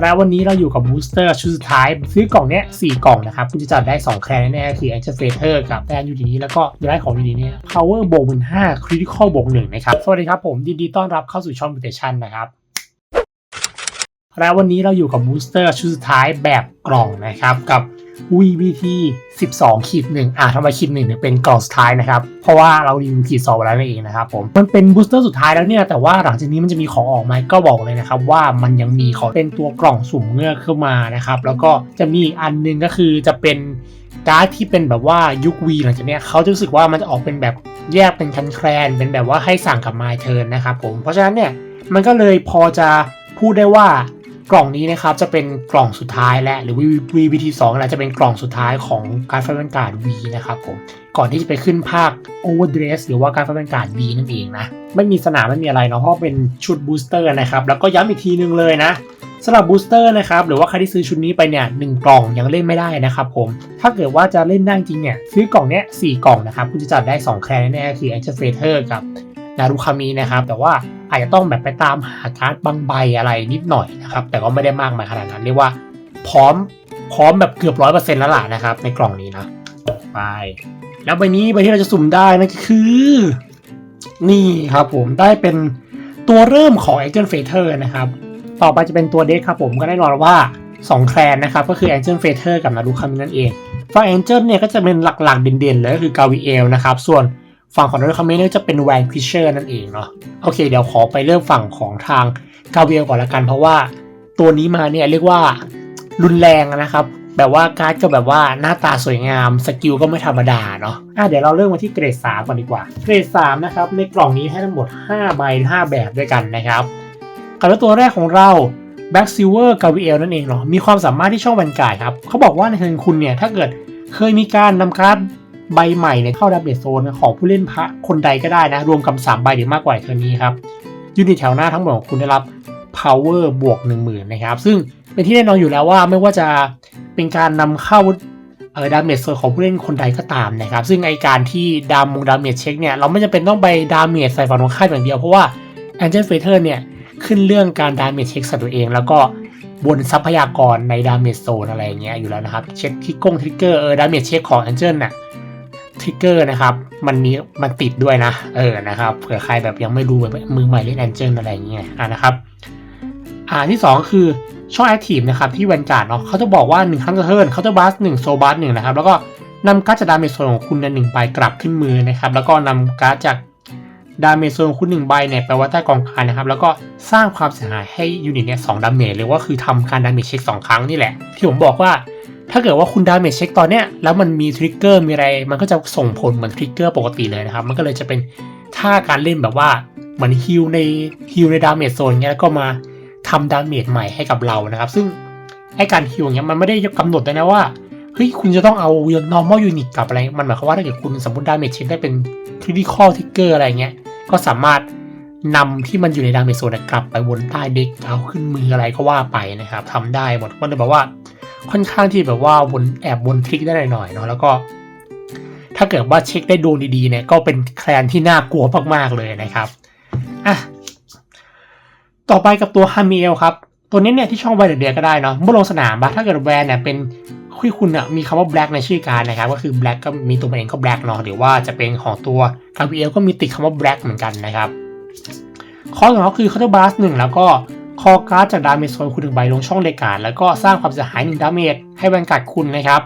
และวันนี้เราอยู่กับบูสเตอร์ชุดสุดท้าย ซื้อกล่องเนี้ยสี่กล่องนะครับคุณจะจัดได้ 2 แคลนแน่ๆคือ Angel f a t e r กับแดนยูดีนี้แล้วก็ย้ของยูดีนี้ Power บวกหมื่นห้า Critical บวกหนึ่งนะครับ สวัสดีครับผมยินดีต้อนรับเข้าสู่ช่อง Mutation นะครับแล้ววันนี้เราอยู่กับบูสเตอร์ชุดสุดท้ายแบบกล่องนะครับกับ VBT 12ขีดหนึ่งอะทำไมขีดหนึ่งถึงเป็นกล่องสุดท้ายนะครับ เพราะว่าเรารีวิวขีดสองไปแล้วนั่นเองนะครับผม มันเป็นบูสเตอร์สุดท้ายแล้วเนี่ย แต่ว่าหลังจากนี้มันจะมีของออกไหมก็บอกเลยนะครับ ว่ามันยังมีของเป็นตัวกล่องสุ่มเงือกขึ้นมานะครับ แล้วก็จะมีอันหนึงก็คือจะเป็นการ์ดที่เป็นแบบว่ายุควีหลังจากนี้เขาจะรู้สึกว่ามันจะออกเป็นแบบแยกเป็นคันแคลนเป็นแบบว่าให้สั่งกับมาเทิร์นนะครับผม เพราะฉะนั้นเนี่ยมันก็เลยพอจะพูดได้ว่า กล่องนี้นะครับจะเป็นกล่องสุดท้ายและหรือ VBT 2นะจะเป็นกล่องสุดท้ายของการฟันการ V นะครับผมก่อนที่จะไปขึ้นภาค Overdress หรือว่าการฟันการ V นั่นเองนะไม่มีสนามไม่มีอะไรเนาะเพราะเป็นชุดบูสเตอร์นะครับแล้วก็ย้ำอีกทีนึงเลยนะสำหรับบูสเตอร์นะครับหรือว่าใครที่ซื้อชุดนี้ไปเนี่ยหนึ่งกล่องยังเล่นไม่ได้นะครับผมถ้าเกิดว่าจะเล่นได้จริงเนี่ยซื้อกล่องเนี้ยสี่กล่องนะครับคุณจะจัดได้ 2 แคลนแน่คือ Angel f a t e r กับ นารุคามินะครับ แต่ว่าอาจจะต้องแบบไปตามหาการ์ดบางใบอะไรนิดหน่อยนะครับ แต่ก็ไม่ได้มากมายขนาดนั้นเรียกว่า พร้อมพร้อมแบบเกือบร้อยเปอร์เซ็นต์แล้วล่ะนะครับ ในกล่องนี้นะไปแล้วใบนี้ใบที่เราจะสุ่มได้นั่นก็คือ นี่ครับผมได้เป็นตัวเริ่มของ Angel f a t e r นะครับ ต่อไปจะเป็นตัวเด็กครับผมก็แน่นอนว่า 2 แคลนนะครับ ก็คือ Angel f a t e r กับนารุคามินั่นเองฝั่ง Angel เนี่ยก็จะเป็นหลักๆเด่นๆเลยก็คือกาวิเอลนะครับ ส่วน ฝั่งของนารุคามิเนี่ยจะเป็นแวนคริเชอร์นั่นเองเนาะโอเค เดี๋ยวขอไปเริ่มฝั่งของทางกาเวลก่อนละกันเพราะว่าตัวนี้มาเนี่ยเรียกว่ารุนแรงนะครับ แบบว่าการ์ดก็แบบว่าหน้าตาสวยงาม สกิลก็ไม่ธรรมดาเนาะอะเดี๋ยวเราเริ่มมาที่เกรด3ก่อนดีกว่า เกรด3นะครับในกล่องนี้ให้ทั้งหมด 5 ใบ 5 แบบด้วยกันนะครับกับตัวแรกของเรา Black Silver g a v i e l นั่นเองเนาะมีความสามารถที่ช่องบรรกายครับเขาบอกว่าในเทิร์นคุณเนี่ยถ้าเกิดเคยมีการนำการ์ด ใบใหม่เนี่ยเข้าดับเบิโซนของผู้เล่นพระคนใดก็ได้นะ รวมกับ3ใบหรือมากกว่าเท่านี้ครับยูนิตแถวหน้าทั้งหมดของคุณได้รับ power บวก 10,000นะครับ ซึ่งเป็นที่แน่นอนอยู่แล้วว่าไม่ว่าจะเป็นการนำเข้าเออดาเมจโซนของผู้เล่นคนใดก็ตามนะครับ ซึ่งไอการที่ดามงดาเมจเช็คเนี่ยเราไม่จำเป็นต้องไปดาเมจใส่ฝั่งตรงข้ามอย่างเดียวเพราะว่า Angel f a t e r เนี่ยขึ้นเรื่องการดาเมจเช็คสัตว์ตัวเอง แล้วก็บนทรัพยากรในดาเมจโซนอะไรอย่างเงี้ยอยู่แล้วนะครับ เช็คที่กงทริกเกอร์เออดาเมจเช็คของ Angel น่ะ ทริกเกอร์นะครับ มันมีมันติดด้วยนะ เออนะครับเผื่อใครแบบยังไม่รู้แบบมือใหม่เล่นแอนเจิลอะไรอย่างเงี้ยอ่านะครับ อ่าที่ 2 คือช่องแอคทีฟนะครับที่แวนการ์ดเนาะเขาจะบอกว่า 1 ครั้งจะเทิร์นเขาจะบัสหนึ่งโซบัสหนึ่งนะครับ แล้วก็นำการ์ดจากดาเมจโซนของคุณในหนึ่งใบกลับขึ้นมือนะครับ แล้วก็นำการ์ดจากดาเมจโซนของคุณหนึ่งใบเนี่ยไปไว้ใต้กองการนะครับ แล้วก็สร้างความเสียหายให้ยูนิตเนี่ยสองดาเมจหรือว่าคือทำการดาเมจเช็คสองครั้งนี่แหละที่ผมบอกว่า ถ้าเกิดว่าคุณดาเมจเช็คตอนเนี้ยแล้วมันมีทริกเกอร์มีอะไร มันก็จะส่งผลเหมือนทริกเกอร์ปกติเลยนะครับ มันก็เลยจะเป็นท่าการเล่นแบบว่าเหมือนฮิลในฮิลในดาเมจโซนเงี้ยแล้วก็มาทำดาเมจใหม่ให้กับเรานะครับ ซึ่งไอการฮิลเงี้ยมันไม่ได้กำหนดเลยนะว่าเฮ้ยคุณจะต้องเอา normal unit กับอะไร มันหมายความว่าถ้าเกิดคุณสมมติดาเมจเช็คได้เป็น critical trigger อะไรเงี้ยก็สามารถนำที่มันอยู่ในดาเมจโซนกลับไปวนใต้เด็กเอาขึ้นมืออะไรก็ว่าไปนะครับทำได้หมดก็เลยแบบว่า ค่อนข้างที่แบบว่าบนแอบบนทริกได้หน่อยเนาะแล้วก็ ถ้าเกิดว่าเช็คได้ดวงดีๆเนี่ยก็เป็นแคลนที่น่ากลัวมากๆเลยนะครับอะต่อไปกับตัวฮามิเอลครับ ตัวนี้เนี่ยที่ช่องไวเดียก็ได้เนาะเมื่อลงสนามบะถ้าเกิดแวนเนี่ยเป็นคุยคุณอะมีคำว่า black ในชื่อการนะครับ ก็คือ black ก็มีตัวมันเองก็ black เนาะหรือว่าจะเป็นของตัวคาบิเอลก็มีติดคำว่า black เหมือนกันนะครับข้อของเขาคือเขาจะบาสหนึ่งแล้วก็ คอการ์ดจากดาเมจโซนคุณหนึ่งใบลงช่องเดการแล้วก็สร้างความเสียหายหนึ่งดาเมจให้แวนการ์ดคุณนะครับ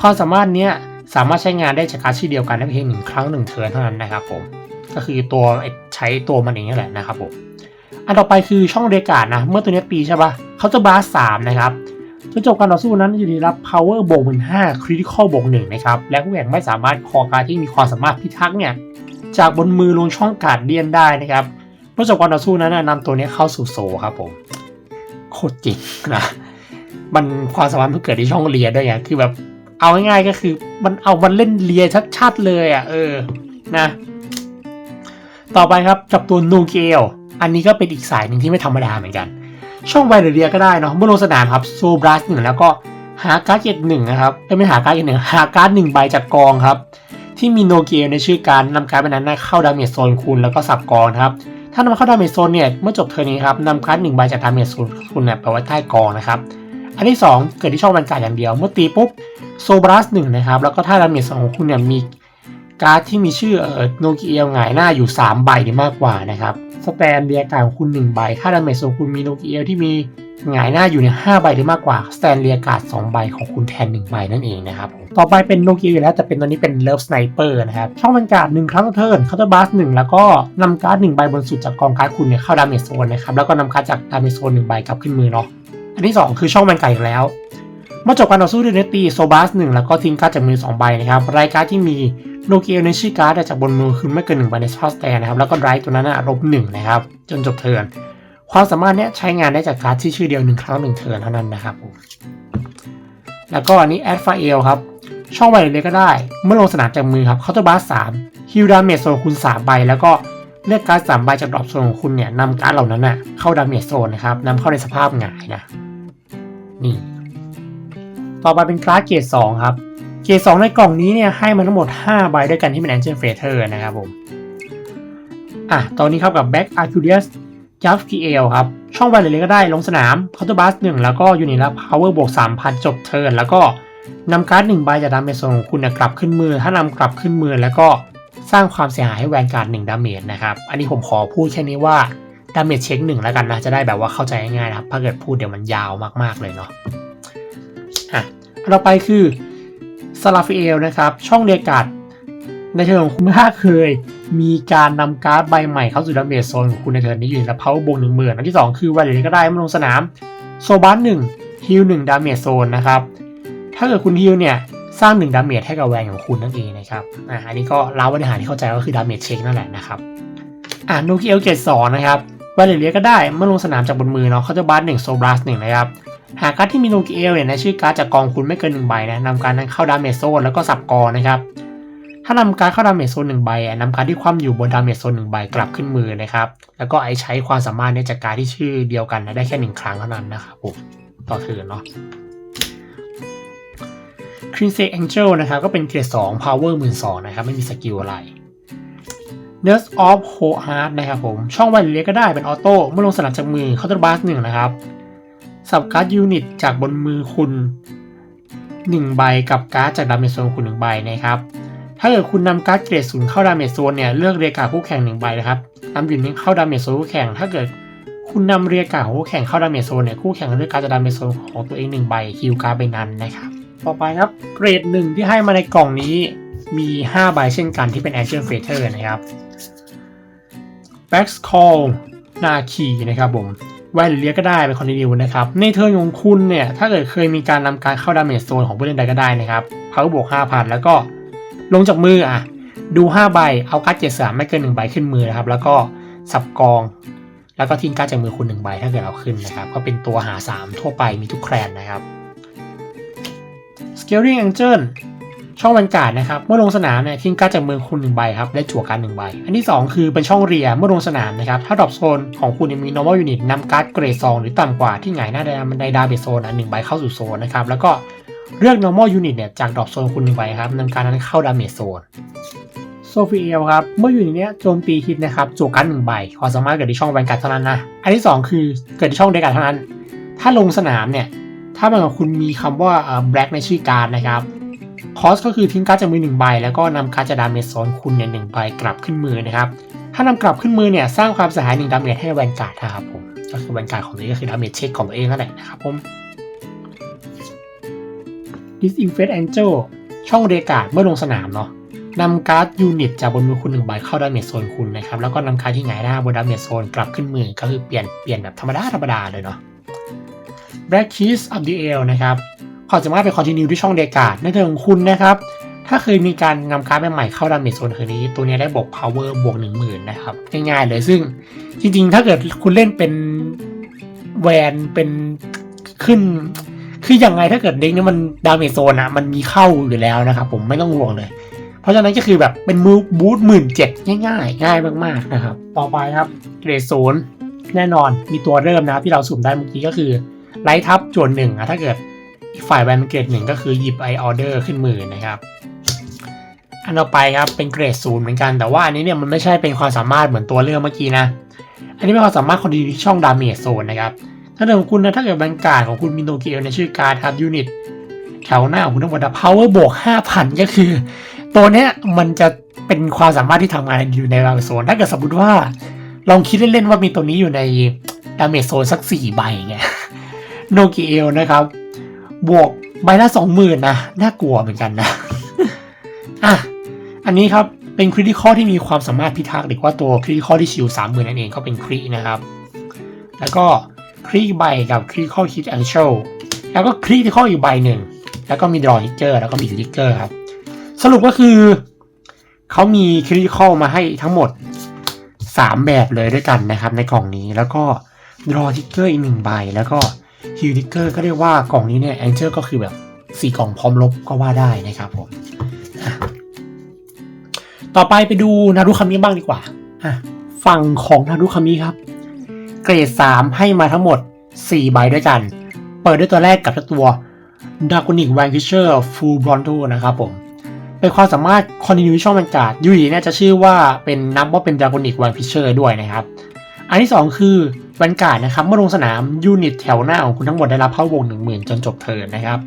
ความสามารถเนี้ยสามารถใช้งานได้จากการ์ดชื่อเดียวกันได้เพียงหนึ่งครั้งหนึ่งเทิร์นเท่านั้นนะครับผมก็คือตัวใช้ตัวมันเองนี่แหละนะครับผมอันต่อไปคือช่องเดกาดนะ เมื่อตัวนี้ปีใช่ปะเขาจะบาสสามนะครับจนจบการต่อสู้นั้นอยู่ดีรับ power บวกหมื่นห้า critical บวกหนึ่งนะครับและผู้แข่งไม่สามารถคอการ์ดที่มีความสามารถพิทักษ์เนี่ยจากบนมือลงช่องการ์ดเดียนได้นะครับ เมื่อจบการต่อสู้นั้นนำตัวนี้เข้าสู่โซครับผม โคตรจริงนะมันความสามารถมันเกิดที่ช่องเลียด้วยไงคือแบบเอาง่ายๆก็คือ มันเอามันเล่นเลียชัดๆเลยอะ เออนะ ต่อไปครับกับตัวนูเกลอันนี้ก็เป็นอีกสายหนึ่งที่ไม่ธรรมดาเหมือนกัน ช่องไวเดเรียก็ได้เนาะเมื่อลงสนามครับโซบรัสหนึ่งแล้วก็หาการ์ดเกตหนึ่งนะครับไม่หาการ์ดเกตหนึ่งหาการ์ดหนึ่งใบจากกองครับ ที่มีโนเกลในชื่อการนำการ์ดใบนั้นเข้าดาเมจโซนคุณแล้วก็สับกองครับ ถ้านำเข้าดาเมจโซนเนี่ยเมื่อจบเทอร์นี้ครับนำการ์ดหนึ่งใบจากดาเมจโซนคุณเนี่ยไปไว้ใต้กองนะครับอันที่ 2 เกิดที่ช่องบรรยากาศอย่างเดียว เมื่อตีปุ๊บโซบรัสหนึ่งนะครับแล้วก็ถ้าดาเมจโซนของคุณเนี่ยมี การ์ดที่มีชื่อเอ่อโนเกียหงายหน้าอยู่ 3 ใบหรือมากกว่านะครับสแตนเรียการของคุณ1ใบถ้าดาเมจโซนคุณมีโนกิเกียที่มีหงายหน้าอยู่ใน 5 ใบหรือมากกว่าสแตนเรียการ์ด2ใบของคุณแทน 1 ใบนั่นเองนะครับต่อไปเป็นโนกียอยู่แล้วแต่เป็นตอนนี้เป็นเลิฟสไนเปอร์นะครับช่องบรรยากาศหนึ่งครั้งเทิร์นคาน์เตอร์บัสหนึ่งแล้วก็นำการ์ดหนึ่งใบบนสุดจากกองการ์ดคุณเนี่ยเข้าดาเมจโซนนะครับแล้วก็นำการ์ดจากดาเมจโซนหนึ่งใบกลับขึ้นมือเนาะอันที่สองคือช่องบรรยากาศแล้วเมื่อจบการต่อสู้ด้วยเนตีโซบัสหนึ่งแล้วก็ทิ้งการ์ดจากมือ2ใบนะครับรายการที่มี โนเกียในชื่อการ์ดจากบนมือคือไม่เกินหนึ่งใบในสปอตสแตนนะครับ แล้วก็ไรตัวนั้นนะลบหนึ่งนะครับ จนจบเทิร์นความสามารถเนี้ยใช้งานได้จากการ์ดที่ชื่อเดียวหนึ่งครั้งหนึ่งเทิร์นเท่านั้นนะครับ แล้วก็อันนี้แอดฟาเอลครับ ช่องใบเล็กก็ได้ เมื่อลงสนามจากมือครับเคาน์เตอร์บัสสามฮิลดาเมจโซนคุณสามใบ แล้วก็เลือกการ์ดสามใบจากดรอปโซนของคุณเนี่ยนำการ์ดเหล่านั้นน่ะเข้าดาเมจโซนนะครับนำเข้าในสภาพหงายนะ นี่ ต่อไปเป็นคลาสเกรด2ครับ เกรด2ในกล่องนี้เนี่ยให้มาทั้งหมด 5 ใบด้วยกันที่เป็น Angel f a t e r นะครับผม อะ ตอนนี้ครับกับ Back Arcadius j a v p l ครับ ช่องใบเลยก็ได้ลงสนาม Counter Blast 1แล้วก็ยูนิตละ Power บวก3,000จบเทิร์นแล้วก็นำการ์ด1ใบจากดาเมจโซนของคุณนะกลับขึ้นมือ ถ้านำกลับขึ้นมือแล้วก็สร้างความเสียหายให้แวนการ์ด1ดาเมจนะครับ อันนี้ผมขอพูดแค่นี้ว่าดาเมจเช็ค1แล้วกันนะจะได้แบบว่าเข้าใจง่ายๆนะครับถ้าเกิดพูดเดี๋ยวมันยาวมากๆเลยเนาะอะต่อไปคือ ซาลาฟิเอลนะครับ ช่องเรียกกาดในเทิร์นของคุณถ้าเคย มีการนำการ์ดใบใหม่เข้าสู่ดาเมจโซนของคุณในเทิร์นนี้อยู่ในเพาบวกหนึ่งหมื่นอันที่ 2 คือวันเหลยก็ได้เมื่อลงสนาม โซบัสหนึ่งฮิลหนึ่งดาเมจโซนนะครับ ถ้าเกิดคุณฮิลเนี่ยสร้าง1ดาเมจให้กับแวนของคุณนั่นเองนะครับอ่าอันนี้ก็เล่าบริหารที่เข้าใจก็คือดาเมจเช็คนั่นแหละนะครับอ่าโนเกียเกตสองนะครับวันเหลยก็ได้เมื่อลงสนามจากบนมือเนาะเขาจะบัสหนึ่งโซบัสหนึ่งนะครับ หากการ์ดที่มีโนเกียเนี่ยในชื่อการ์ดจากกองคุณไม่เกินหนึ่งใบนะนำการนั้นเข้าดาเมจโซนแล้วก็สับกอนะครับ ถ้านำการเข้าดาเมจโซนหนึ่งใบอะนำการที่คว่ำอยู่บนดาเมจโซนหนึ่งใบกลับขึ้นมือนะครับ แล้วก็ไอใช้ความสามารถในจากการที่ชื่อเดียวกันนะได้แค่หนึ่งครั้งเท่านั้นนะครับผมต่อเทิร์นเนาะครีนเซ Angel นะครับก็เป็นเกรด2 Power 1 2 0 0นสองนะครับไม่มีสกิลอะไร Nurse of h o Heart นะครับผม ช่องไวเลียก็ได้เป็นออโต้เมื่อลงสนามจากมือ Counter Blast 1นะครับ สับการ์ดยูนิตจากบนมือคุณ 1 ใบกับการ์ดจากดาเมจโซนคุณ1ใบนะครับ ถ้าเกิดคุณนำการ์ดเกรดศูนย์เข้าดาเมจโซนเนี่ยเลือกเรียกาคู่แข่ง1ใบนะครับนำยูนิตเข้าดาเมจโซนคู่แข่ง ถ้าเกิดคุณนำเรียกาของคู่แข่งเข้าดาเมจโซนเนี่ยคู่แข่งเลือกการ์ดจากดาเมจโซนของตัวเอง1ใบคิวการ์ดใบนั้นนะครับต่อไปครับเกรดหนึ่งที่ให้มาในกล่องนี้มี 5 ใบเช่นกันที่เป็น Angel f a t e r นะครับ b a c k Call นาคีนะครับผม แวนหรือเรียกก็ได้เป็นคอนติเนียนะครับ ในเทิร์นของคุณเนี่ย ถ้าเกิดเคยมีการนำการเข้าดาเมจโซนของผู้เล่นใดก็ได้นะครับเขาบวก 5,000 แล้วก็ลงจากมืออะ ดู 5 ใบ เอาการ์ดเจ็ดสามไม่เกิน 1 ใบขึ้นมือนะครับ แล้วก็สับกอง แล้วก็ทิ้งการ์ดจากมือคุณ 1 ใบถ้าเกิดเอาขึ้นนะครับ ก็เป็นตัวหา 3 ทั่วไปมีทุกแครนนะครับ Scaling Angel ช่องบรรยากาศนะครับเมื่อลงสนามเนี่ยทิ้งการ์ดจากมือคุณหนึ่งใบครับได้จั่วการ์ดหนึ่งใบ อันที่ 2 คือเป็นช่องเรียเมื่อลงสนามนะครับถ้าดรอปโซนของคุณมี normal unit นำการ์ดเกรด2หรือต่ำกว่าที่หงายหน้าในในดาเบโซนหนึ่งใบเข้าสู่โซนนะครับแล้วก็เลือก normal unit เนี่ยจากดรอปโซนคุณหนึ่งใบครับนำการนั้นเข้าดาเมจโซนโซฟีเอลครับ เมื่ออยู่ในนี้โจมตีฮิตนะครับจั่วการ์ดหนึ่งใบความสามารถเกิดที่ช่องแวนการ์ดเท่านั้นนะอันที่ 2 คือเกิดที่ช่องเดการ์ดเท่านั้น ถ้าลงสนามเนี่ยถ้าเป็นของคุณมีคำว่า black ในชื่อการนะครับ คอสก็คือทิ้งการ์ดจากมือหนึ่งใบ แล้วก็นำการ์ดจากดาเมจโซนคุณเนี่ยหนึ่งใบกลับขึ้นมือนะครับ ถ้านำกลับขึ้นมือเนี่ยสร้างความเสียหายหนึ่งดาเมจให้แวนการ์ดนะครับผม ก็คือแวนการ์ดของตัวเองก็คือดาเมจเช็คของตัวเองนั่นแหละนะครับผม Disinfect Angel ช่องเรกาดเมื่อลงสนามเนาะนำการ์ดยูนิตจากบนมือคุณหนึ่งใบเข้าดาเมจโซนคุณนะครับ แล้วก็นำการ์ดที่หงายหน้าบนดาเมจโซนกลับขึ้นมือ ก็คือเปลี่ยนเปลี่ยนแบบธรรมดาธรรมดาเลยเนาะ Black Keys of the Ale นะครับ ความสามารถเป็นคอนติเนียที่ช่องเดกาดในเทิร์นของคุณนะครับ ถ้าเคยมีการนำการ์ดใหม่ๆเข้าดาเมจโซนเทอร์นี้ ตัวนี้ได้บวก power บวกหนึ่งหมื่นนะครับ ง่ายๆเลยซึ่งจริงๆ ถ้าเกิดคุณเล่นเป็นแวนเป็นขึ้น คืออย่างไรถ้าเกิดเด็กนี้มันดาเมจโซนอะมันมีเข้าอยู่แล้วนะครับ ผมไม่ต้องห่วงเลย เพราะฉะนั้นก็คือแบบเป็นมูบูทหมื่นเจ็ดง่ายๆ ง่ายมากๆนะครับ ต่อไปครับเกรดศูนย์แน่นอนมีตัวเริ่มนะครับที่เราสุ่มได้เมื่อกี้ก็คือไลท์ทับจวนหนึ่งอะถ้าเกิด อีกฝ่ายแวนเกรดหนึ่งก็คือหยิบไอออเดอร์ขึ้นมือนะครับ อันต่อไปครับเป็นเกรดศูนย์เหมือนกัน แต่ว่าอันนี้เนี่ยมันไม่ใช่เป็นความสามารถเหมือนตัวเรื่องเมื่อกี้นะ อันนี้เป็นความสามารถคนดีที่ช่องดาเมจโซนนะครับ ถ้าเดิมของคุณนะถ้าเกิดแบรรการของคุณมีโนเกียในชื่อการดครับยูนิตแถวหน้าของคุณทั้งหมด power บวก5,000ก็คือ ตัวเนี้ยมันจะเป็นความสามารถที่ทำงานอยู่ในดาเมจโซน ถ้าเกิดสมมติว่า ลองคิดเล่นๆว่ามีตัวนี้อยู่ในดาเมจโซนสักสี่ใบไงโนเกียนะครับ บวกใบละสองหมื่นนะ น่ากลัวเหมือนกันนะ อะ อันนี้ครับ เป็นคริติคอที่มีความสามารถพิทักษ์หรือว่าตัวคริติคอที่ชิวสามหมื่นนั่นเองก็เป็นครินะครับ แล้วก็คริใบกับคริติคอคิดแอนเชลแล้วก็คริติคออีกใบหนึ่ง แล้วก็มีดรอนิกเกอร์แล้วก็มีสติกเกอร์ครับ สรุปก็คือ เขามีคริติคอมาให้ทั้งหมด 3 แบบเลยด้วยกันนะครับในกล่องนี้แล้วก็ดรอทิกเกอร์อีกหนึ่งใบแล้วก็ ฮิวทิกเกอร์ก็เรียกว่ากล่องนี้เนี่ยแองเจิลก็คือแบบสี่กล่องพร้อมลบก็ว่าได้นะครับผมต่อไปไปดูนารุคามิบ้างดีกว่าอะฝั่งของนารุคามิครับ เกรด 3 ให้มาทั้งหมด 4 ใบด้วยกัน เปิดด้วยตัวแรกกับตัวดากอนิกแวนคิเชอร์ฟูลบอนโ o นะครับผม เป็นความสามารถ continuation มันการ์ดยูดีเนี่ยจะชื่อว่าเป็นนับว่าเป็น Dragonic One Fisher ด้วยนะครับ อันที่ 2 คือ วันการ์ดนะครับเมื่อลงสนามยูนิตแถวหน้าของคุณทั้งหมดได้รับเผ่าวง1 0,000จนจบเทิร์นนะครับ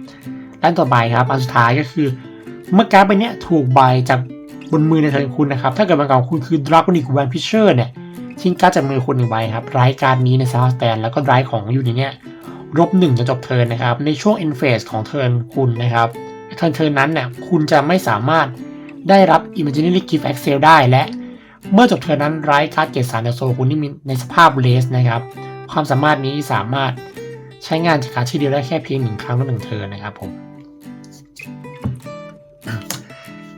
ด้านต่อไปครับอันสุดท้ายก็คือ เมื่อการ์ดใบเนี้ยถูกใบจากบนมือในเทิร์นคุณนะครับ ถ้าเกิดแวนการ์ดของคุณคือ Dragonic One Fisher เนี่ยทิ้งการ์ดจากมือคุณหนึ่งใบครับไร้การ์ดนี้ในซาวสแตนแล้วก็ไร้ของยูนิตเนี่ยลบหนึ่งจนจบเทิร์นนะครับ ในช่วง end phase ของเทิร์นคุณนะครับเทิร์นเทิร์นนั้นเนี่ยคุณจะไม่สามารถได้รับ Imaginary Gift Excel ได้และ เมื่อจบเทิร์นนั้นไร้การ์ดเกรดสารในโซคุณที่มีในสภาพเลสนะครับ ความสามารถนี้สามารถใช้งานจากการชื่เดียวได้แค่เพียงหนึ่งครั้งต่อหนึ่งเทิร์นนะครับผม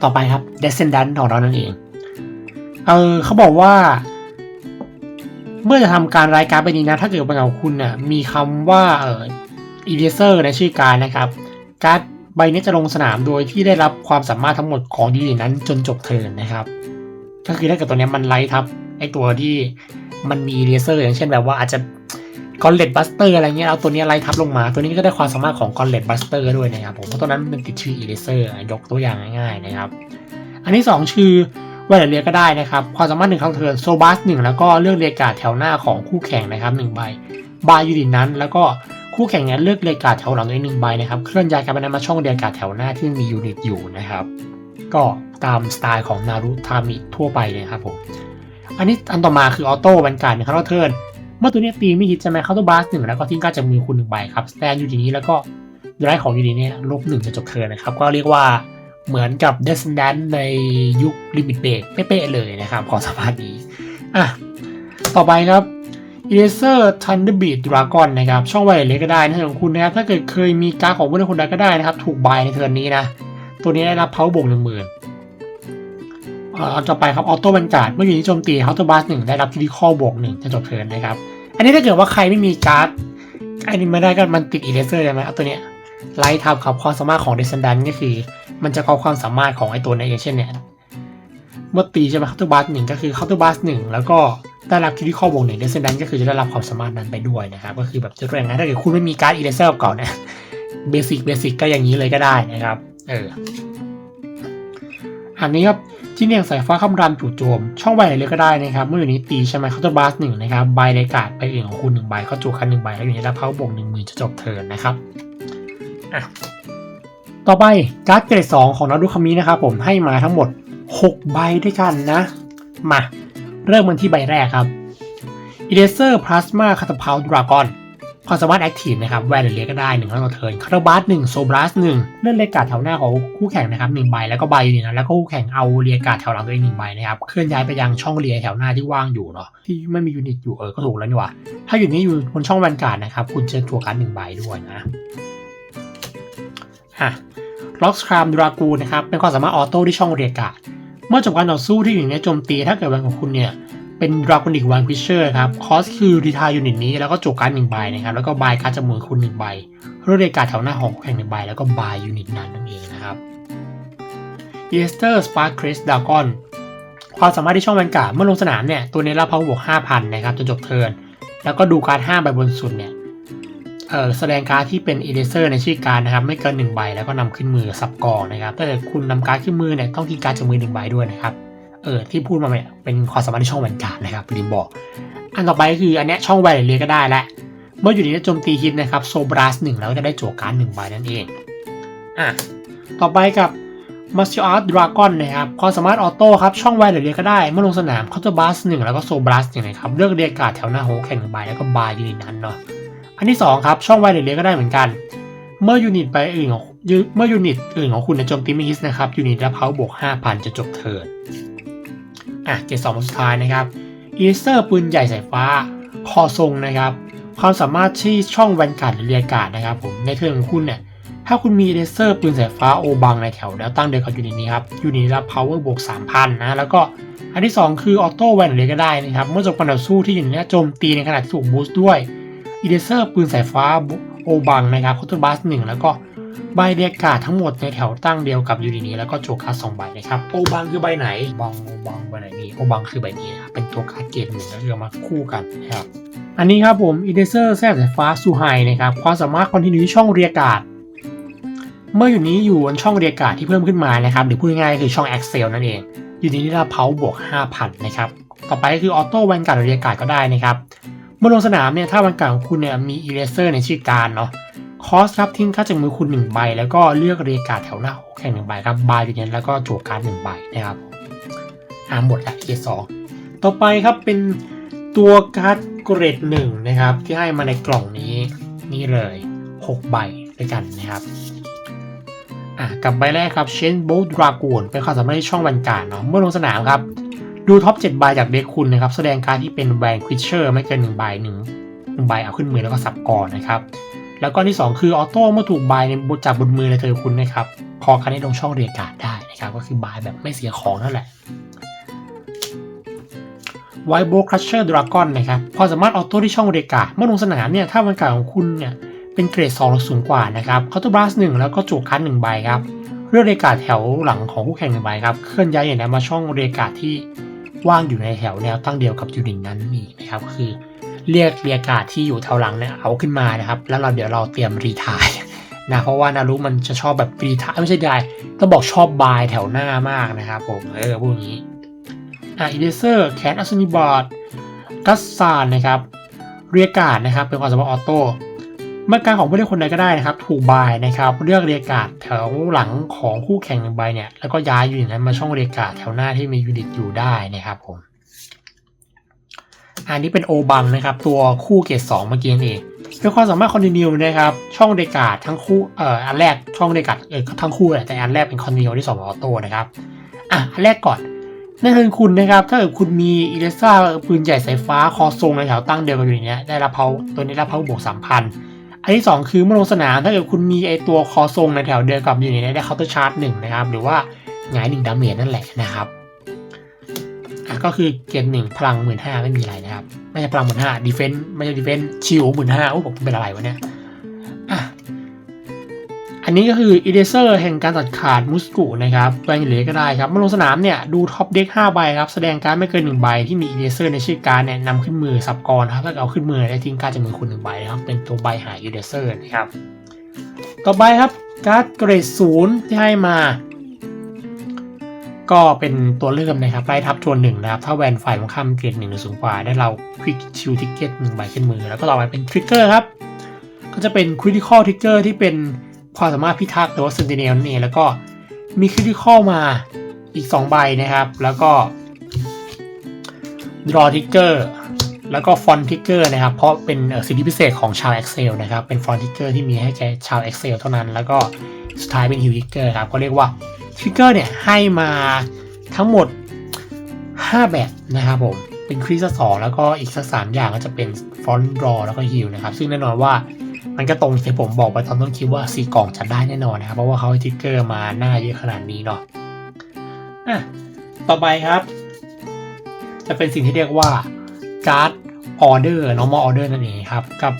ต่อไปครับ Descendant ของเรานั่นเอง เออเขาบอกว่า เมื่อจะทำการรายการไปนี้นะ ถ้าเกิดเป็นของคุณน่ะมีคำว่าเออ eraser ในชื่อการนะครับ การ์ดใบนี้จะลงสนามโดยที่ได้รับความสามารถทั้งหมดของดีนั้นจนจบเทิร์นนะครับ ก็คือถ้าเกิดตัวนี้มันไล่ทับไอตัวที่มันมีเลเซอร์อย่างเช่นแบบว่าอาจจะกอนเลตบัสเตอร์อะไรเงี้ยเอาตัวนี้ไล่ทับลงมา ตัวนี้ก็ได้ความสามารถของกอนเลตบัสเตอร์ด้วยนะครับผมเพราะตัวนั้นมันติดชื่ออีเลเซอร์ยกตัวอย่างง่ายๆนะครับ อันที่ 2 ชื่อเวลาเรียก็ได้นะครับ ความสามารถหนึ่งครั้งเทิร์นโซบัสหนึ่งแล้วก็เลือกเรียกาดแถวหน้าของคู่แข่งนะครับหนึ่งใบบายยูนิตนั้น แล้วก็คู่แข่งนั้นเลือกเรียกาดแถวหลังตัวเองหนึ่งใบนะครับเคลื่อนย้ายการ์ดนั้นมาช่องเรียกาดแถวหน้าที่มียูนิตอยู่นะครับ ก็ตามสไตล์ของนารุทามิทั่วไปเลยครับผม อันนี้อันต่อมาคือออโต้บรรการนะครับเราเทิร์นเมื่อตัวนี้ตีไม่ฮิตใช่ไหมเข้าตัวบาสหนึ่งแล้วก็ทิ้งการจากมือคุณหนึ่งใบครับสแตนอยู่ทีนี้แล้วก็ไร้ของอยู่ดีเนี่ยลบหนึ่งจะจบเทิร์นนะครับ ก็เรียกว่าเหมือนกับ Descendant ในยุคลิมิตเบรกเป๊ะๆเลยนะครับ ของสามารถนี้อะต่อไปครับ Eraser Thunderbeat Dragon นะครับ ช่องไวเลสก็ได้นะของคุณนะครับ ถ้าเกิดเคยมีการ์ดของผู้เล่นคนใดก็ได้นะครับ ถูกบายในเทิร์นนี้นะ ตัวนี้ได้รับเพาบวกหนึ่งหมื่นเอาต่อไปครับออโต้บรรการเมื่ออยู่ที่โจมตีเคาน์เตอร์บาสหนึ่งได้รับคิดิคอบวกหนึ่งจะจบเทิร์นนะครับ อันนี้ถ้าเกิดว่าใครไม่มีการ์ดอ้นี่ไม่ได้ก็มันติดอีเลเซอร์ใช่ไหมเอาตัวเนี้ยไล่ทับครับความสามารถของเดซ c นดันก็คือ มันจะเอาความสามารถของไอตัวนี้อย่างเช่นเนี่ยเมื่อตีใช่ไหมเคาน์เตอร์บาสหนึ่งก็คือเคาน์เตอร์บาสหนึ่งแล้วก็ได้รับคิดที่ข้อบวกหนึ่งเดซ c นดันก็คือจะได้รับความสามารถนั้นไปด้วยนะครับก็คือแบบจะตัวอย่างนั้นถ้าเกิดคุณไม่มีการ์ดอีเลเซอร์ก่อนเนี่ยเบสิกเบสิกก็อย่างนี้เลยก็ได้นะครับ เอออันนี้ครับที่เนียงสายฟ้าคำรามจู่โจม ช่องใบไหนเลยก็ได้นะครับ เมื่ออยู่นี้ตีใช่ไหมเคาน์เตอร์บาสหนึ่งนะครับใบในการ์ดไปอื่นของคุณหนึ่งใบเขาจูคันหนึ่งใบแล้วอยู่ในรับเขาบวกหนึ่งหมื่นจะจบเทิร์นนะครับอะต่อไปการ์ดเกรดสองของนารุคามินะครับผมให้มาทั้งหมด 6 ใบด้วยกันนะ มา เริ่มกันที่ใบแรกครับ Eraser Plasma Catapult Dragon ความสามารถแอคทีฟนะครับแวนหรือเรียกก็ได้หนึ่งครั้งต่อเทิร์นคาร์บาสหนึ่งโซบลัสหนึ่งเลื่อนเรียกาดแถวหน้าของคู่แข่งนะครับหนึ่งใบแล้วก็ใบอยู่นี่นะแล้วก็คู่แข่งเอาเรียกาดแถวหลังตัวเองหนึ่งใบนะครับเคลื่อนย้ายไปยังช่องเรียแถวหน้าที่ว่างอยู่เนาะที่ไม่มียูนิตอยู่เออก็ถูกแล้วนี่ว่าถ้าอยู่นี้อยู่บนช่องแวนการ์ดนะครับคุณจะจั่วการ์ดหนึ่งใบด้วยนะอะล็อกสครามดรากูนะครับเป็นความสามารถออโต้ที่ช่องเรียกาดเมื่อจบการต่อสู้ที่อยู่ในโจมตีถ้าเกิดแวนของคุณเนี่ย เป็นดราก้อนิกวันพิเชอร์ครับคอสคือรีทายยูนิตนี้แล้วก็จบการดหนึ่งใบนะครับแล้วก็บายการดจำมือคุณหนึ่งใบเรื่องเรียการดแถวหน้าของแข่งหนึ่งใบแล้วก็บายยูนิตนั้นนั่นเองนะครับเอสเตอร์สปาร์คริสดากอนความสามารถที่ช่องแวนกาเมื่อลงสนามเนี่ยตัวนี้รับพาวบวก5,000นะครับจนจบเทิร์นแล้วก็ดูการ์ด5ใบบนสุดเนี่ยเออแสดงการ์ดที่เป็นอีเลเซอร์ในชื่อการดนะครับไม่เกิน1ใบแล้วก็นำขึ้นมือสับกองนะครับถ้าเกิดคุณนำการ์ดขึ้นมือเนี่ยต้องทิ้งการ์ดจากมือหนึ่งใบด้วยนะครับ เออที่พูดมาเนี่ยเป็นความสามารถที่ช่องแวนการ์ดนะครับลืมบอก อันต่อไปก็คืออันเนี้ยช่องแวนเรียก็ได้และ เมื่ออยู่ในโจมตีฮิตนะครับโซบรัสหนึ่งแล้วจะได้โจการ์ดหนึ่งใบนั่นเองอะต่อไปกับ m a r t i a l Art Dragon นะครับความสามารถออโต้ครับช่องแวนหรือเรียก็ได้ เมื่อลงสนามเคาน์ตอร์บัสหนึ่งแล้วก็โซบรัสหนึ่งนะครับเลือกเรียกการ์ดแถวหน้าโฮแข่งหนึ่งใบแล้วก็บายยูนิตนั้นเนาะอันที่สองครับช่องแวนหรือเรียก็ได้เหมือนกัน เมื่อยูนิตใบอื่นของเมื่อยูนิตอื่นของคุณในโจมตีไม่ฮิสนะครับยูนิตรับเขาบวก5,000 จะจบเทิร์น อะเกรดสองสุดท้ายนะครับอีสเตอร์ปืนใหญ่สายฟ้าคอทรงนะครับ ความสามารถที่ช่องแวนการ์ดหรือเรียการ์ดนะครับผมในเทิร์นของคุณเนี่ยถ้าคุณมีเลเซอร์ปืนสายฟ้าโอบังในแถวแล้วตั้งเดียวกับยูนิตนี้ครับยูนิตรับ power บวก3,000นะแล้วก็อันที่ 2 คือออโต้แวนเลยก็ได้นะครับ เมื่อจบการต่อสู้ที่ยูนิตนี้โจมตีในขณะที่ถูกบูสต์ด้วยอีเลเซอร์ปืนสายฟ้าโอบังนะครับคอตบัสหนึ่งแล้วก็ ใบเรียกการ์ดทั้งหมดในแถวตั้งเดียวกับยูนิตนี้แล้วก็โจการ์ดสองใบนะครับโอบังคือใบไหนบังโอบังใบไหนนี่โอบังคือใบนี้นะครับเป็นตัวการ์ดเกรดหนึ่งแล้วเอามาคู่กันนะครับอันนี้ครับผมอีเลเซอร์แทรกสายฟ้าซูไฮนะครับความสามารถคอนติเนียช่องเรียกการ์ดเมื่ออยู่นี้อยู่บนช่องเรียกการ์ดที่เพิ่มขึ้นมานะครับหรือพูดง่ายๆคือช่อง Excel นั่นเองอยู่ในนี้รับเพาบวก 5,000 นะครับ ต่อไปก็คือออโต้แวนการ์ดเรียกการ์ดก็ได้นะครับเมื่อลงสนามเนี่ยถ้าแวนการ์ดของคุณเนี่ยมีอีเลเซอร์ในชื่อการเนาะ คอสครับทิ้งค่าจากมือคุณ1ใบแล้วก็เลือกเรียกาแถวหน้าแข่งหนึ่งใบครับบายอยู่นี้แล้วก็จั่วการ์ดหนึ่งใบนะครับอ่าหมดละเกรดสองต่อไปครับเป็นตัวการ์ดเกรดหนึ่งนะครับ ที่ให้มาในกล่องนี้นี่เลย 6 ใบด้วยกันนะครับอะกับใบแรกครับเชนโบดรากูนเป็นความสามารถที่ช่องแวนการเนาะเมื่อลงสนามครับ ดูท็อป 7 ใบจากเด็กคุณนะครับ แสดงการที่เป็นแวนควิชเชอร์ไม่เกิน1ใบหนึ่งหนึ่งใบเอาขึ้นมือแล้วก็สับก่อนนะครับ แล้วก็ที่ 2 คือออโต้เมื่อถูกใบในจากบนมือในเธอคุณนะครับพอการได้ลงช่องเรียกาดได้นะครับ ก็คือบายแบบไม่เสียของนั่นแหละไวโบครัชเชอร์ดราก้อนนะครับพอสามารถออโต้ที่ช่องเรียกาดเมื่อลงสนามเนี่ยถ้าแวนการ์ดของคุณเนี่ยเป็นเกรด2หรือสูงกว่านะครับเคาน์เตอร์บลัสหนึ่งแล้วก็จูคันหนึ่งใบครับเลือกเรกาดแถวหลังของคู่แข่งหนึ่งใบครับเคลื่อนย้ายอย่างนั้นมาช่องเรกาดที่ว่างอยู่ในแถวแนวตั้งเดียวกับยูนิตนั้นนี่นะครับก็คือ เรียกเรียกาดที่อยู่แถวหลังเนี่ยเอาขึ้นมานะครับ แล้วเราเดี๋ยวเราเตรียมรีทายนะเพราะว่านารุมันจะชอบแบบรีทายไม่ใช่ได้ต้องบอกชอบบายแถวหน้ามากนะครับผมเออพวกนี้อะอีเลเซอร์แคทอัศนีบอร์ดกัสซานนะครับเรียกาดนะครับเป็นความสามารถออโต้เมื่อการของผู้เล่นคนใดก็ได้นะครับ ถูกบายนะครับเลือกเรียการแถวหลังของคู่แข่งหนึ่งใบเนี่ยแล้วก็ย้ายอยูนิตนั้นมาช่องเรียการแถวหน้าที่มียูนิตอยู่ได้นะครับผม อันนี้เป็นโอบังนะครับ ตัวคู่เกรดสองเมื่อกี้นี่เองเป็นความสามารถคอนติเนียนะครับ ช่องเรียกาดทั้งคู่เอ่ออันแรกช่องเรียกาดเออทั้งคู่แหละแต่อันแรกเป็นคอนติเนียที่สองออโต้นะครับอะอันแรกก่อนนั่นคือคุณนะครับ ถ้าเกิดคุณมีอีเลซ่าปืนใหญ่สายฟ้าคอทรงในแถวตั้งเดียวกันอยู่เนี้ยได้รับเพาตัวนี้รับเพาบวกสามพันอันที่ 2 คือเมื่อลงสนามถ้าเกิดคุณมีไอตัวคอทรงในแถวเดียวกับอยู่ในนี้ได้เคาน์เตอร์ชาร์จหนึ่งนะครับ หรือว่าหงายหนึ่งดาเมจนั่นแหละนะครับ ก็คือเกมหนึ่งพลังหมื่นห้าไม่มีอะไรนะครับ ไม่ใช่พลังหมื่นห้าดีเฟนต์ไม่ใช่ดีเฟนต์ชิวหมื่นห้าโอ้ผมเป็นอะไรวะเนี่ยอะอันนี้ก็คืออีเดเซอร์แห่งการตัดขาดมุสกุนะครับแปลงเหลือก็ได้ครับเมื่อลงสนามเนี่ยดูท็อปเด็ก5ใบครับ แสดงการไม่เกิน 1 ใบที่มีอีเดเซอร์ในชื่อการเนี่ยนำขึ้นมือสับกรครับถ้าเอาขึ้นมือได้ทิ้งการจากมือคุณหนึ่งใบนะครับ เป็นตัวใบหายอีเดเซอร์นะครับ ต่อไปครับการ์ดเกรดศูนย์ที่ให้มา ก็เป็นตัวเริ่มนะครับไล่ทับทวนหนึ่งนะครับ ถ้าแวนฝ่ายของข้ามเกรดหนึ่งหรือสูงกว่าได้เราควิกชิวทิกเก็ตหนึ่งใบขึ้นมือ แล้วก็ต่อไปเป็นทริกเกอร์ครับ ก็จะเป็นคริติคอลทริกเกอร์ที่เป็นความสามารถพิทักษ์หรือว่าเซนติเนลนั่นเองแล้วก็มีคริติคอลมาอีก 2 ใบนะครับ แล้วก็ดรอทิกเกอร์แล้วก็ฟอนทิกเกอร์นะครับ เพราะเป็นสิทธิพิเศษของชาว Excel นะครับ เป็นฟอนทิกเกอร์ที่มีให้แก่ชาว Excel เท่านั้น แล้วก็สุดท้ายเป็นฮิวทิกเกอร์ครับ ก็เรียกว่า ทิกเกอร์เนี่ยให้มาทั้งหมด 5 แบบนะครับผม เป็นคริสสองแล้วก็อีกสักสามอย่างก็จะเป็นฟอนต์รอแล้วก็ฮิวนะครับ ซึ่งแน่นอนว่ามันก็ตรงที่ผมบอกไปตอนต้นคลิปว่าสี่กล่องจะได้แน่นอนนะครับ เพราะว่าเขาให้ทิกเกอร์มาหน้าเยอะขนาดนี้เนาะอะต่อไปครับ จะเป็นสิ่งที่เรียกว่าการ์ดออเดอร์ normal order นั่นเองครับ กับ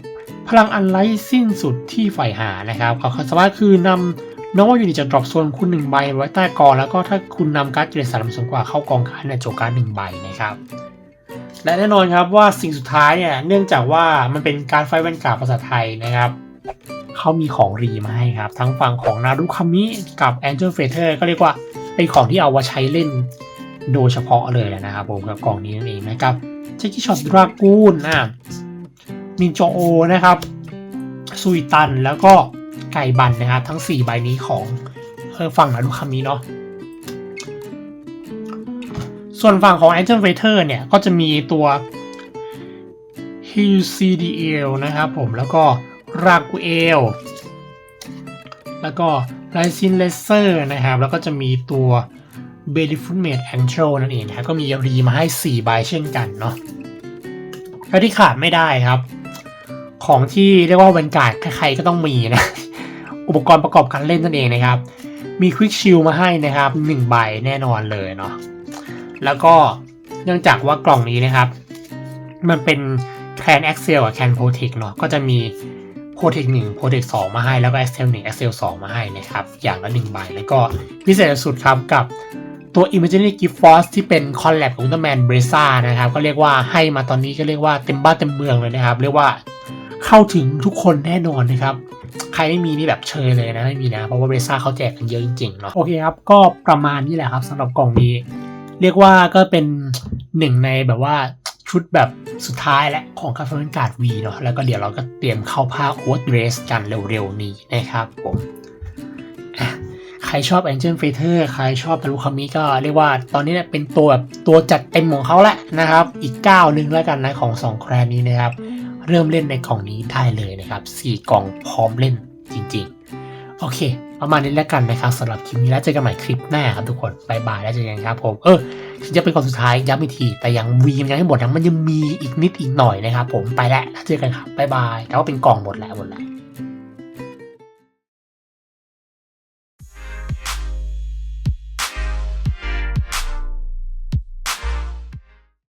พลังอันไร้สิ้นสุดที่ฝ่หานะครับเขาสามารถคือนำ normal unit จากดรอปโซนคุณหนึ่งใบไว้ใต้กองแล้วก็ถ้าคุณนำการ์ดเกรดสามสูงกว่าเข้ากองการ์ดเนี่ยโจกการ์ดหนึ่งใบนะครับและแน่นอนครับว่าสิ่งสุดท้ายเนี่ยเนื่องจากว่ามันเป็นการไฟแวนการ์ดภาษาไทยนะครับเขามีของรีมาให้ครับ ทั้งฝั่งของนารุคามิกับ Angel f a t e r ก็เรียกว่าเป็นของที่เอาไว้ใช้เล่นโดยเฉพาะเลยนะครับผมกับกล่องนี้นั่นเองนะครับเจคิช็อตดรากูนอะมินโจโอนะครับซุยตันแล้วก็ ไก่บันนะครับทั้ง 4 ใบนี้ของเฝั่งนารุคามิเนาะส่วนฝั่งของ Angel Waiter เนี่ย ก็จะมีตัว h i l c d l นะครับผมแล้วก็ Raguel แล้วก็ r i s i n Lesser นะครับ แล้วก็จะมีตัว b e l l y f o o t m a d e Angel นั่นเองนะครับก็มีรีมาให้ 4 ใบเช่นกันเนาะแล้วที่ขาดไม่ได้ครับ ของที่เรียกว่าเวนการ์ดใครๆก็ต้องมีนะ อุปกรณ์ประกอบการเล่นนั่นเองนะครับ มี Quick Shield มาให้นะครับ1ใบแน่นอนเลยเนาะแล้วก็เนื่องจากว่ากล่องนี้นะครับ มันเป็นแคน Excel กับแคน Protect เนาะก็จะมี Protect 1 Protect 2มาให้แล้วก็ Excel 1 Excel 2มาให้นะครับ อย่างละ1ใบแล้วก็พิเศษสุดครับกับตัว Imaginary Gift Force ที่เป็นคอลแลบของ Ultraman b r e z a นะครับ ก็เรียกว่าให้มาตอนนี้ก็เรียกว่าเต็มบ้านเต็มเมืองเลยนะครับ เรียกว่าเข้าถึงทุกคนแน่นอนนะครับ ใครไม่มีนี่แบบเชยเลยนะไม่มีนะ เพราะว่าเบซ่าเขาแจกกันเยอะจริงๆเนาะโอเคครับ ก็ประมาณนี้แหละครับสำหรับกล่องนี้ เรียกว่าก็เป็นหนึ่งในแบบว่าชุดแบบสุดท้ายและของคาเฟนการ์ดวีเนาะแล้วก็เดี๋ยวเราก็เตรียมเข้าภาคโอ๊ตเรสกันเร็วๆนี้นะครับผมอะใครชอบ Angel Fighter ใครชอบทารุคามิก็เรียกว่าตอนนี้เนี่ยเป็นตัวแบบตัวจัดเต็มของเขาแหละนะครับ อีกก้าวหนึ่งแล้วกันนะของสองแครนนี้นะครับ เริ่มเล่นในกล่องนี้ได้เลยนะครับ 4 กล่องพร้อมเล่นจริง ๆ โอเค ประมาณนี้แล้วกันนะครับสำหรับคลิปนี้แล้วเจอกันใหม่คลิปหน้าครับทุกคนบายบายแล้วเจอกันครับผมเออจะเป็นกล่องสุดท้ายย้ำอีกทีแต่ยังวีมยังไม่หมดนะมันยังมีอีกนิดอีกหน่อยนะครับผมไปแล้วแล้วเจอกันครับบายบายแต่ว่าเป็นกล่องหมดแล้วหมดแล้ว